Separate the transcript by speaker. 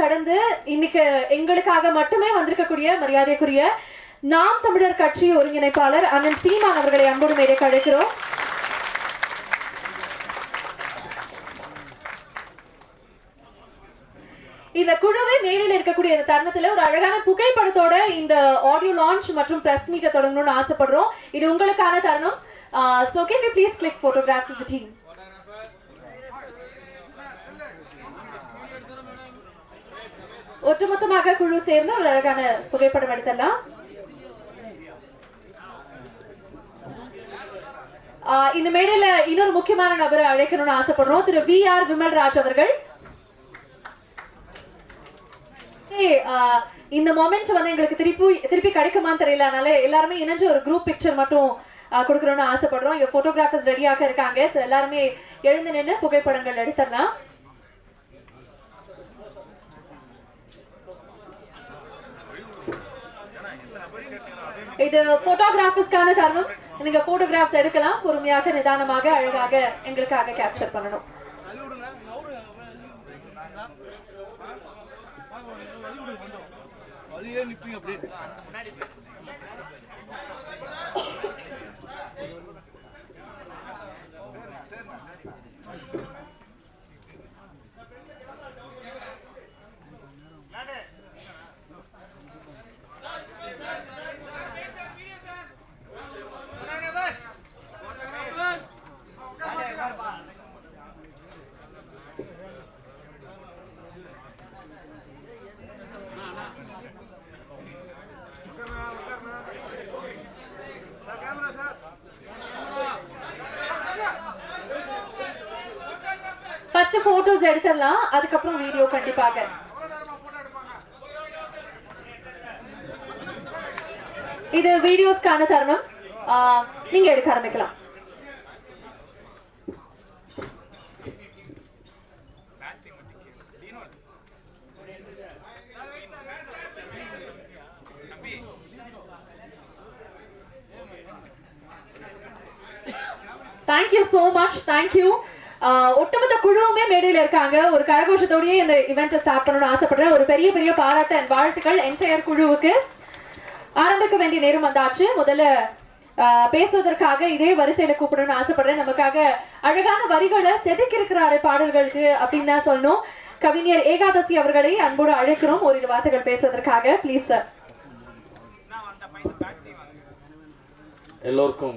Speaker 1: கடந்து இன்னைக்கு எங்களுக்காக மட்டுமே வந்திருக்கக்கூடிய மரியாதைக்குரிய நாம் தமிழர் கட்சி ஒருங்கிணைப்பாளர் அண்ணன் சீமான் அவர்களை அன்போடு மேடைக்கு அழைக்கிறோம் இந்த குழுவை மேடையில் இருக்கக்கூடிய இந்த தருணத்துல ஒரு அழகான புகைப்படத்தோட இந்த ஆடியோ லான்ச் மற்றும் பிரஸ் மீட்டை தொடங்கணும்னு ஆசைப்படுறோம். இது உங்களுக்கான தருணம். So can you please click photographs of the team ஒட்டுமொத்தமாக குழு சேர்ந்து ஒரு அழகான புகைப்படம் எடுத்தலாம் இந்த மேடையில இன்னொரு முக்கியமான நபரை அழைக்கணும்னு ஆசைப்படுறோம். திரு வி ஆர் விமல்ராஜ் அவர்கள். இந்த மொமெண்ட் வந்து எங்களுக்கு திருப்பி திருப்பி கிடைக்குமான்னு தெரியல. அதனால எல்லாருமே இணைஞ்சு ஒரு குரூப் பிக்சர் மட்டும் கொடுக்கணும்னு ஆசைப்படுறோம். இங்க போட்டோகிராஃபர்ஸ் ரெடியாக இருக்காங்க. ஸோ எல்லாருமே எழுந்து நின்று புகைப்படங்கள் எடுத்துடலாம். இது போட்டோகிராஃபர்ஸ்க்கான தருணம். நீங்க போட்டோகிராஃப்ஸ் எடுக்கலாம். பொறுமையாக நிதானமாக அழகாக எங்களுக்காக கேப்சர் பண்ணணும்.
Speaker 2: நிப்பீங்க அப்படியே.
Speaker 1: ஃபர்ஸ்ட் போட்டோஸ் எடுத்துடலாம். அதுக்கப்புறம் வீடியோ கண்டிப்பாக. இது வீடியோஸ்க்கான தருணம். ஆஹ் நீங்க எடுக்க ஆரம்பிக்கலாம். தேங்க்யூ சோ மச் தேங்க்யூ ஒட்டுமொத்த குழுவுமே மேடையில் இருக்காங்க. ஒரு கரகோஷத்தோடயே இந்த இவெண்ட்டை ஸ்டார்ட் பண்ணணும்னு ஆசைப்படுறேன். ஒரு பெரிய பெரிய பாராட்டு and வாழ்த்துக்கள் என்டையர் குழுவுக்கு. ஆரம்பிக்க வேண்டிய நேரம் வந்தாச்சு. முதல்ல பேசுவதற்காக இதே வரிசையில கூப்பிடணும்னு ஆசைப்படுறேன். நமக்காக அழகான வரிகளை செதுக்கியிருக்கிறாரு பாடல்களுக்கு அப்படின்னு தான் சொல்லணும். கவிஞர் ஏகாதசி அவர்களை அன்போடு அழைக்கிறோம். ஒரு வார்த்தைகள் பேசுவதற்காக. ப்ளீஸ் சார்
Speaker 3: எல்லோருக்கும்